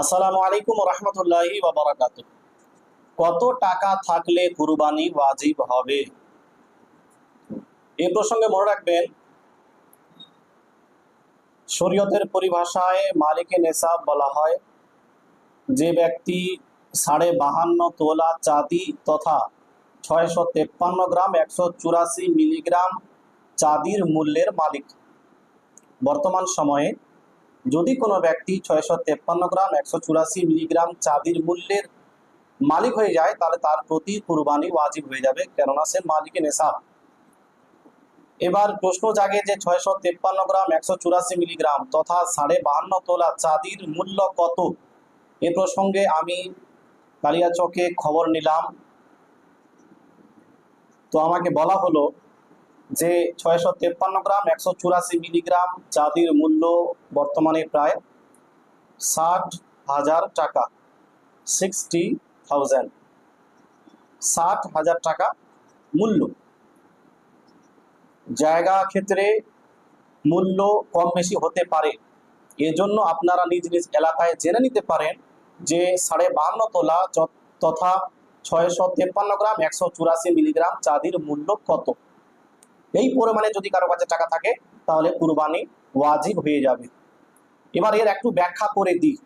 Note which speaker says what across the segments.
Speaker 1: আসসালামু আলাইকুম রহমতুল্লাহি বারাকাত কত টাকা থাকলে কুরবানি ওয়াজিব হবে? এই প্রসঙ্গে মনে রাখবেন, শরীয়তের পরিভাষায় মালিকে নেশাব বলা হয়, যে ব্যক্তি সাড়ে বাহান্ন তোলা চাঁদি তথা ছয়শো তেপ্পান্ন গ্রাম একশো চুরাশি মিলিগ্রাম চাঁদির মূল্যের মালিক। বর্তমান সময়ে যদি কোনো ব্যক্তি ছয়শো তেপ্পান্ন গ্রাম, একশো চুরাশি মিলিগ্রাম চাঁদির মূল্যের মালিক হয়ে যায়, তাহলে তার প্রতি কুরবানি ওয়াজিব হয়ে যাবে। কেননা সে মালিকে নেশাব এবার প্রশ্ন জাগে যে ছয়শো তেপ্পান্ন গ্রাম, একশো চুরাশি মিলিগ্রাম তথা সাড়ে বাহান্ন তোলা চাঁদির মূল্য কত? এ প্রসঙ্গে আমি কালিয়াচকে খবর নিলাম। তো আমাকে বলা হলো যে ছয়শো তেপ্পান্ন গ্রাম, একশো চুরাশি মিলিগ্রাম চাঁদির মূল্য বর্তমানে প্রায় ষাট হাজার টাকা, সিক্সটি থাউজেন্ড। ষাট হাজার টাকা মূল্য। জায়গা ক্ষেত্রে মূল্য কম বেশি হতে পারে। এজন্য আপনারা নিজ নিজ এলাকায় জেনে নিতে পারেন যে সাড়ে বাহান্ন তোলা তথা ছয়শো তেপ্পান্ন গ্রাম, একশো চুরাশি মিলিগ্রাম চাঁদির মূল্য কত। এই পরিমাণে যদি কারও কাছে টাকা থাকে, তাহলে কুরবানি ওয়াজিব হয়ে যাবে। এবার এর একটু ব্যাখ্যা করে দিই।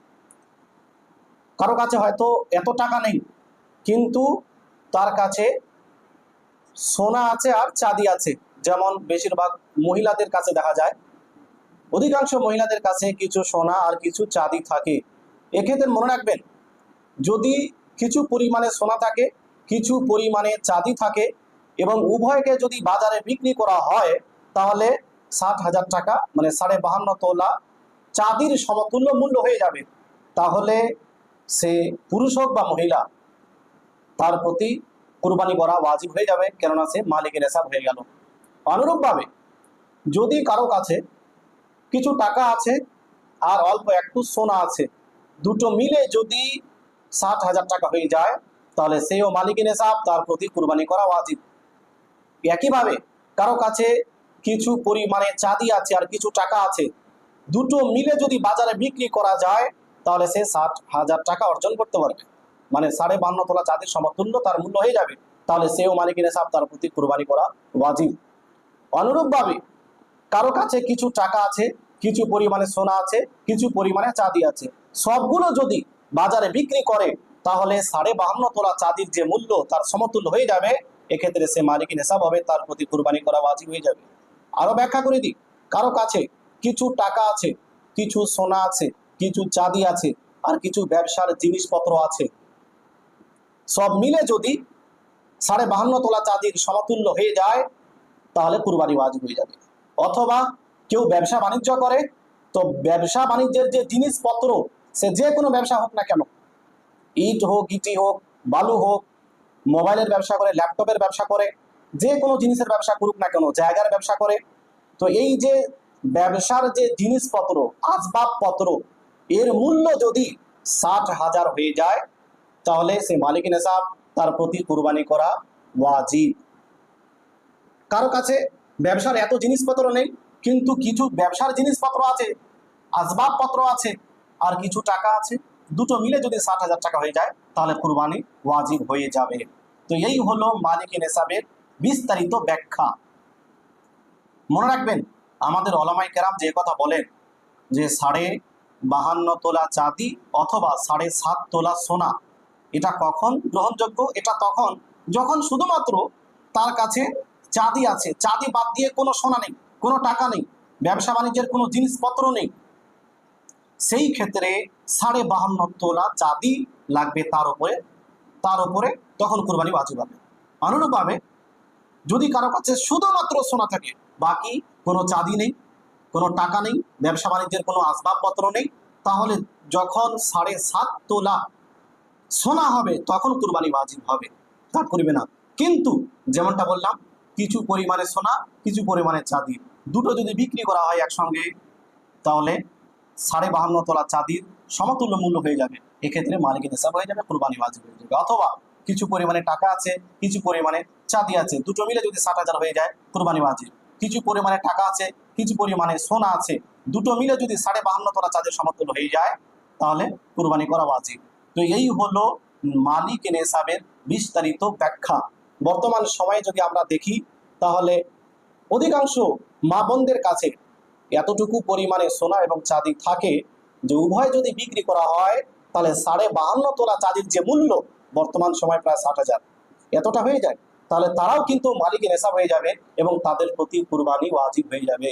Speaker 1: কারও কাছে হয়তো এত টাকা নেই, কিন্তু তার কাছে সোনা আছে আর চাঁদি আছে। যেমন বেশিরভাগ মহিলাদের কাছে দেখা যায়, অধিকাংশ মহিলাদের কাছে কিছু সোনা আর কিছু চাঁদি থাকে। এক্ষেত্রে মনে রাখবেন, যদি কিছু পরিমাণে সোনা থাকে, কিছু পরিমাণে চাঁদি থাকে এবং উভয়কে যদি বাজারে বিক্রি করা হয়, তাহলে ষাট হাজার টাকা মানে সাড়ে বাহান্ন তোলা চাঁদির সমতুল্য মূল্য হয়ে যাবে। তাহলে সে পুরুষ হোক বা মহিলা, তার প্রতি কুরবানি করা ওয়াজিব হয়ে যাবে, কেননা সে মালিকের নেশাব হয়ে গেল। অনুরূপভাবে, যদি কারও কাছে কিছু টাকা আছে আর অল্প একটু সোনা আছে, দুটো মিলে যদি ষাট হাজার টাকা হয়ে যায়, তাহলে সেও মালিকের নেশাব তার প্রতি কুরবানি করা ওয়াজিব। একইভাবে কারও কাছে কিছু পরিমাণে চাঁদি আছে আর কিছু টাকা আছে, দুটো মিলে যদি বাজারে বিক্রি করা যায়, তাহলে সে ষাট হাজার টাকা অর্জন করতে পারবে। মানে সাড়ে বান্ন তোলা চাঁদির সমতুল্য তার মূল্য হয়ে যাবে। তাহলে সেও মালিকের হিসাব তার প্রতি কুরবানি করা ওয়াজিব। অনুরূপভাবে কারও কাছে কিছু টাকা আছে, কিছু পরিমাণে সোনা আছে, কিছু পরিমাণে চাঁদি আছে, সবগুলো যদি বাজারে বিক্রি করে, তাহলে সাড়ে বাহান্ন তোলা চাঁদির যে মূল্য তার সমতুল্য হয়ে যাবে। এক্ষেত্রে সে মালিকের হিসাব হবে, তার প্রতি কুরবানি করা ওয়াজিব হয়ে যাবে। আরও ব্যাখ্যা করে দিই। কারও কাছে কিছু টাকা আছে, কিছু সোনা আছে, কিছু চাঁদি আছে, আর কিছু ব্যবসার জিনিসপত্র আছে। সব মিলে যদি সাড়ে বাহান্ন তোলা চাঁদির সমতুল্য হয়ে যায়, তাহলে কুরবানি ওয়াজিব হয়ে যাবে। অথবা কেউ ব্যবসা বাণিজ্য করে, তো ব্যবসা বাণিজ্যের যে জিনিসপত্র, সে যে কোনো ব্যবসা হোক না কেন, ইট হোক, ইটি হোক, বালু হোক মোবাইলের ব্যবসা করে, ল্যাপটপের ব্যবসা করে, যে কোনো জিনিসের ব্যবসা করুক না কেন, জায়গার ব্যবসা করে। তো এই যে ব্যবসার যে জিনিসপত্র, আসবাবপত্র, এর মূল্য যদি ষাট হাজার হয়ে যায়, তাহলে সে মালিক নেশাব তার প্রতি কুরবানি করা ওয়াজিব। কারও কাছে ব্যবসার এত জিনিসপত্র নেই, কিন্তু কিছু ব্যবসার জিনিসপত্র আছে, আসবাবপত্র আছে, আর কিছু টাকা আছে, দুটো মিলে যদি ষাট হাজার টাকা হয়ে যায় তাহলে কুরবানি ওয়াজিব হয়ে যাবে। তো এই হলো মালিকি নেশাবের বিস্তারিত ব্যাখ্যা। মনে রাখবেন, আমাদের অলামাই কেরাম যে কথা বলেন, যে সাড়ে বাহান্ন তোলা চাঁদি অথবা সাড়ে সাত তোলা সোনা, এটা কখন গ্রহণযোগ্য? এটা তখন, যখন শুধুমাত্র তার কাছে চাঁদি আছে। চাঁদি বাদ দিয়ে কোনো সোনা নেই, কোনো টাকা নেই ব্যবসা বাণিজ্যের কোনো জিনিসপত্র নেই। সেই ক্ষেত্রে সাড়ে বাহান্ন তোলা চাঁদি লাগবে তার উপরে তার উপরে তখন কোরবানি ওয়াজিব হবে। অনুরূপভাবে যদি কারও কাছে শুধুমাত্র সোনা থাকে, বাকি কোনো চাঁদি নেই, কোনো টাকা নেই, ব্যবসা বাণিজ্যের কোনো আসবাবপত্র নেই, তাহলে যখন সাড়ে সাত তোলা সোনা হবে, তখন কুরবানি ওয়াজিব হবে, তা করবে না। কিন্তু যেমনটা বললাম, কিছু পরিমাণে সোনা, কিছু পরিমাণে চাঁদি দুটো যদি বিক্রি করা হয় একসঙ্গে, তাহলে সাড়ে বাহান্ন তোলা চাঁদির সমতুল্য মূল্য হয়ে যাবে। এক্ষেত্রে মালিকের হিসাব হয়ে যাবে, কোরবানি ওয়াজিব হয়ে যাবে। অথবা কিছু পরিমাণে টাকা আছে, কিছু পরিমাণে চাঁদি আছে, দুটো মিলে যদি ষাট হাজার হয়ে যায়, কোরবানি ওয়াজিব। কিছু পরিমাণে টাকা আছে, কিছু পরিমাণে সোনা আছে, দুটো মিলে যদি সাড়ে বাহান্ন তোলা চাঁদের সমতুল্য হয়ে যায়, তাহলে কুরবানি করা উচিত তো এই হলো মালিক নেশাবের বিস্তারিত ব্যাখ্যা। বর্তমান সময়ে যদি আমরা দেখি, তাহলে অধিকাংশ মা বোনদের কাছে এতটুকু পরিমাণে সোনা এবং চাঁদি থাকে যে উভয় যদি বিক্রি করা হয়, তাহলে সাড়ে বাহান্ন তোলা চাঁদির যে মূল্য বর্তমান সময় প্রায় ষাট হাজার। এতটা হয়ে যায়। তাহলে তারাও কিন্তু মালিকের নেশা হয়ে যাবে এবং তাদের প্রতি কুরবানি ওয়াজিব হয়ে যাবে।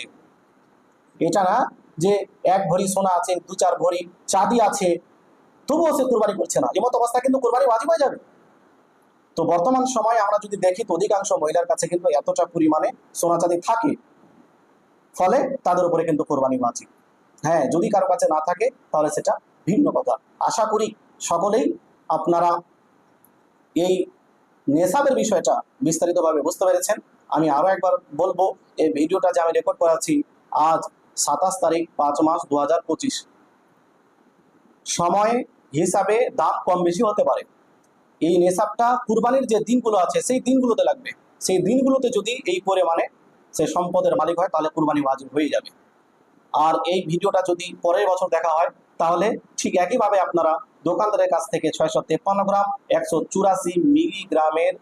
Speaker 1: এটা না যে এক ভরি সোনা আছে, দু চার ভরি চাঁদি আছে, তবুও সে কুরবানি করছে না। এমত অবস্থা কিন্তু কুরবানি ওয়াজিব হয়ে যাবে। তো বর্তমান সময়ে আমরা যদি দেখি, তো অধিকাংশ মহিলার কাছে কিন্তু এতটা পরিমাণে সোনা চাঁদি থাকে। ফলে তাদের উপরে কিন্তু কোরবানি ওয়াজিব হ্যাঁ যদি কারও কাছে না থাকে, তাহলে সেটা ভিন্ন কথা। আশা করি সকলেই আপনারা এই নেশাবের বিষয়টা বিস্তারিতভাবে বুঝতে পেরেছেন। আমি আরও একবার বলব, এই ভিডিওটা যে আমি রেকর্ড করাচ্ছি, আজ সাতাশ তারিখ, পাঁচ মাস দু হাজার পঁচিশ। সময় হিসাবে দাম কম বেশি হতে পারে। এই নেশাবটা কুরবানির যে দিনগুলো আছে, সেই দিনগুলোতে লাগবে। সেই দিনগুলোতে যদি এই পরিমাণে সে সম্পদের মালিক হয়, তাহলে কুরবানি ওয়াজিব হয়ে যাবে। আর এই ভিডিওটা যদি পরের বছর দেখা হয়, তাহলে ঠিক একইভাবে আপনারা দোকানদারের কাছ থেকে ছয়শো তেপ্পান্ন গ্রাম, একশো চুরাশি মিলিগ্রামের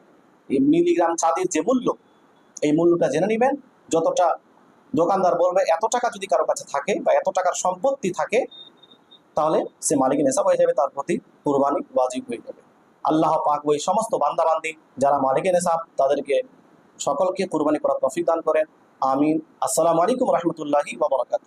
Speaker 1: মিলিগ্রাম চাঁদির যে মূল্য, এই মূল্যটা জেনে নেবেন। যতটা দোকানদার বলবে, এত টাকা যদি কারও কাছে থাকে বা এত টাকার সম্পত্তি থাকে, তাহলে সে মালিকের নেশা হয়ে যাবে, তার প্রতি কুরবানি ওয়াজিব হয়ে যাবে। আল্লাহ পাক ওই সমস্ত বান্দাবান্দি, যারা মালিকের নেশাব তাদেরকে সকলকে কোরবানি করার তফিক দান করেন। আমিন। আসসালামু আলাইকুম রহমতুল্লাহি বাবরাকাত